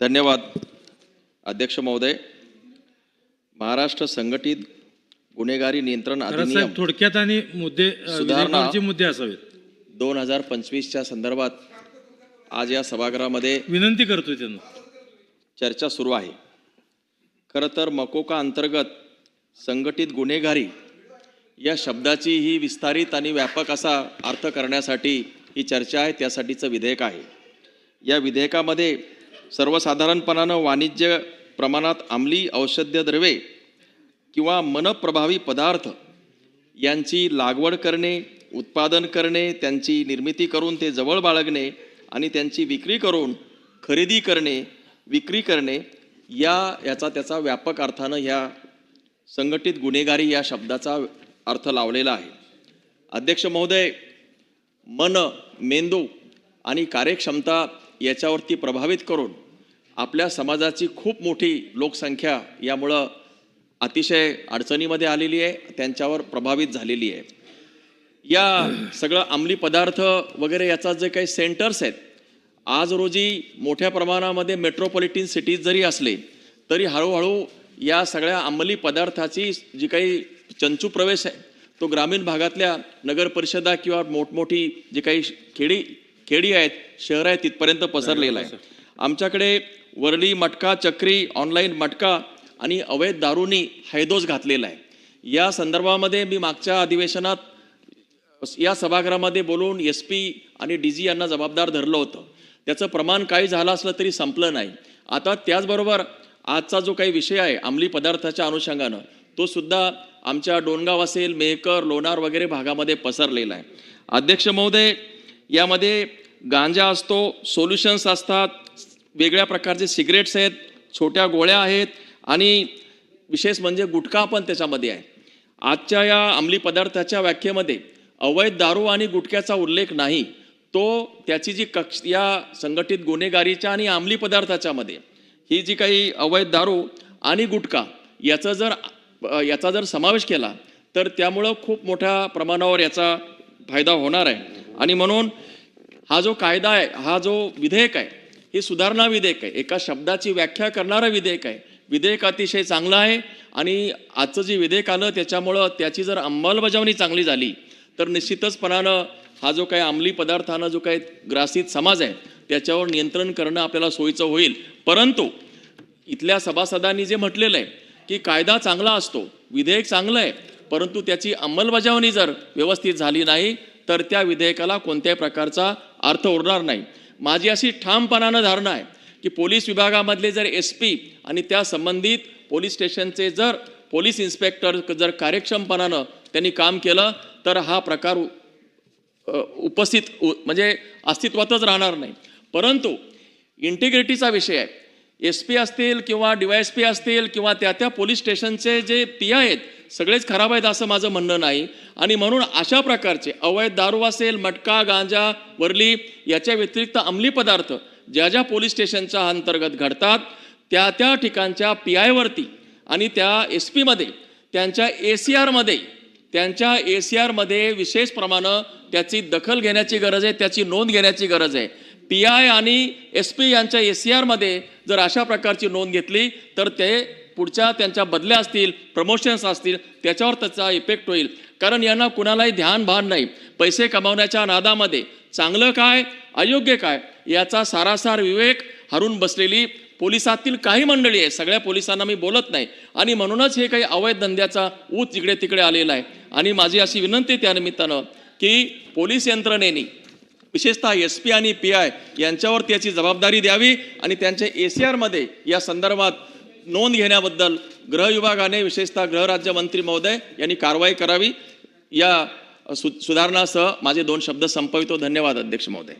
धन्यवाद अध्यक्ष महोदय. महाराष्ट्र संघटित गुन्हेगारी नियंत्रण अधिनियम थोडक्यात आणि मुद्दे सुधारणा. मुद्दे असावेत. दोन हजार पंचवीसच्या संदर्भात आज या सभागृहामध्ये विनंती करतोय त्यांना. चर्चा सुरू आहे. खरं तर मकोका अंतर्गत संघटित गुन्हेगारी या शब्दाची ही विस्तारित आणि व्यापक असा अर्थ करण्यासाठी ही चर्चा आहे त्यासाठीचं विधेयक आहे. या विधेयकामध्ये सर्वसाधारणपणानं वाणिज्य प्रमाणात अंमली औषध्य द्रव्ये किंवा मनप्रभावी पदार्थ यांची लागवड करणे उत्पादन करणे त्यांची निर्मिती करून ते जवळ बाळगणे आणि त्यांची विक्री करून खरेदी करणे विक्री करणे या याचा त्याचा व्यापक अर्थानं ह्या संघटित गुन्हेगारी या शब्दाचा अर्थ लावलेला आहे. अध्यक्ष महोदय मन मेंदू आणि कार्यक्षमता याच्यावरती प्रभावित करून आपल्या समाजाची खूप मोठी लोकसंख्या यामुळं अतिशय अडचणीमध्ये आलेली आहे त्यांच्यावर प्रभावित झालेली आहे. या सगळं अंमली पदार्थ वगैरे याचा जे काही सेंटर्स आहेत आज रोजी मोठ्या प्रमाणामध्ये मेट्रोपॉलिटन सिटीज जरी असले तरी हळूहळू या सगळ्या अंमली पदार्थाची जी काही चंचू प्रवेश आहे तो ग्रामीण भागातल्या नगर परिषदा किंवा मोठमोठी जी काही खेडी खेडी आहेत शहर आहेत तिथपर्यंत पसरलेला आहे. आमच्याकडे वरळी मटका चक्री ऑनलाईन मटका आणि अवैध दारूनी हैदोस घातलेला आहे. या संदर्भामध्ये मी मागच्या अधिवेशनात या सभागृहामध्ये बोलून एस पी आणि डी जी यांना जबाबदार धरलं होतं. त्याचं प्रमाण काही झालं असलं तरी संपलं नाही. आता त्याचबरोबर आजचा जो काही विषय आहे अंमली पदार्थाच्या अनुषंगानं तो सुद्धा आमच्या डोणगाव असेल मेहकर लोणार वगैरे भागामध्ये पसरलेला आहे. अध्यक्ष महोदय यामध्ये गांजा असतो सोल्युशन्स असतात वेगळ्या प्रकारचे सिगरेट्स आहेत छोट्या गोळ्या आहेत आणि विशेष म्हणजे गुटखा पण त्याच्यामध्ये आहे. आजच्या या अंमली पदार्थाच्या व्याख्येमध्ये अवैध दारू आणि गुटख्याचा उल्लेख नाही तो त्याची जी कक्ष या संघटित गुन्हेगारीच्या आणि अंमली पदार्थाच्यामध्ये ही जी काही अवैध दारू आणि गुटखा याचा जर याचा जर समावेश केला तर त्यामुळं खूप मोठ्या प्रमाणावर याचा फायदा होणार आहे. आणि म्हणून हा जो कायदा आहे हा जो विधेयक आहे हे सुधारणा विधेयक आहे. एका शब्दाची व्याख्या करणारं विधेयक आहे. विधेयक अतिशय चांगलं आहे आणि आजचं जे विधेयक आलं त्याच्यामुळं त्याची जर अंमलबजावणी चांगली झाली तर निश्चितचपणानं हा जो काही अंमली पदार्थानं जो काही ग्रासित समाज आहे त्याच्यावर नियंत्रण करणं आपल्याला सोयीचं होईल. परंतु इथल्या सभासदांनी जे म्हटलेलं आहे की कायदा चांगला असतो विधेयक चांगलं आहे परंतु त्याची अंमलबजावणी जर व्यवस्थित झाली नाही तर त्या विधेयकाला कोणत्याही प्रकारचा अर्थ उरणार नाही. माझी अशी ठामपणानं धारणा आहे की पोलीस विभागामधले जर एस पी आणि त्या संबंधित पोलीस स्टेशनचे जर पोलीस इन्स्पेक्टर जर कार्यक्षमपणानं त्यांनी काम केलं तर हा प्रकार उ- उपस्थित उ- म्हणजे अस्तित्वातच राहणार नाही. परंतु इंटिग्रिटीचा विषय आहे. एस पी असतील किंवा डी वाय एस पी असतील किंवा त्या त्या पोलीस स्टेशनचे जे पी आहेत सगळेच खराब आहेत असं माझं म्हणणं नाही. आणि म्हणून अशा प्रकारचे अवैध दारू असेल मटका गांजा वरली याच्या व्यतिरिक्त अंमली पदार्थ ज्या ज्या पोलीस स्टेशनच्या अंतर्गत घडतात त्या त्या ठिकाणच्या पी आयवरती आणि त्या एस पीमध्ये त्यांच्या ए सी आरमध्ये त्यांच्या ए सी आरमध्ये विशेष प्रमाणं त्याची दखल घेण्याची गरज आहे त्याची नोंद घेण्याची गरज आहे. पी आय आणि एस पी यांच्या ए सी आरमध्ये जर अशा प्रकारची नोंद घेतली तर ते पुढच्या त्यांच्या बदल्या असतील प्रमोशन्स असतील त्याच्यावर त्याचा इफेक्ट होईल. कारण यांना कुणालाही ध्यान भान नाही. पैसे कमावण्याच्या नादामध्ये चांगलं काय अयोग्य काय याचा सारासार विवेक हरून बसलेली पोलिसातील काही मंडळी आहे सगळ्या पोलिसांना मी बोलत नाही. आणि म्हणूनच हे काही अवैध धंद्याचा ऊत इकडे तिकडे आलेला आहे. आणि माझी अशी विनंती त्यानिमित्तानं त्या निमित्तानं की पोलीस यंत्रणेने विशेषतः एस पी आणि पी आय यांच्यावर त्याची जबाबदारी द्यावी आणि त्यांच्या ए सी आरमध्ये या संदर्भात नोंद घेण्याबद्दल गृह विभागाने विशेषतः गृहराज्यमंत्री महोदय यांनी कारवाई करावी. या सु सुधारणासह माझे दोन शब्द संपवितो. धन्यवाद अध्यक्ष महोदय.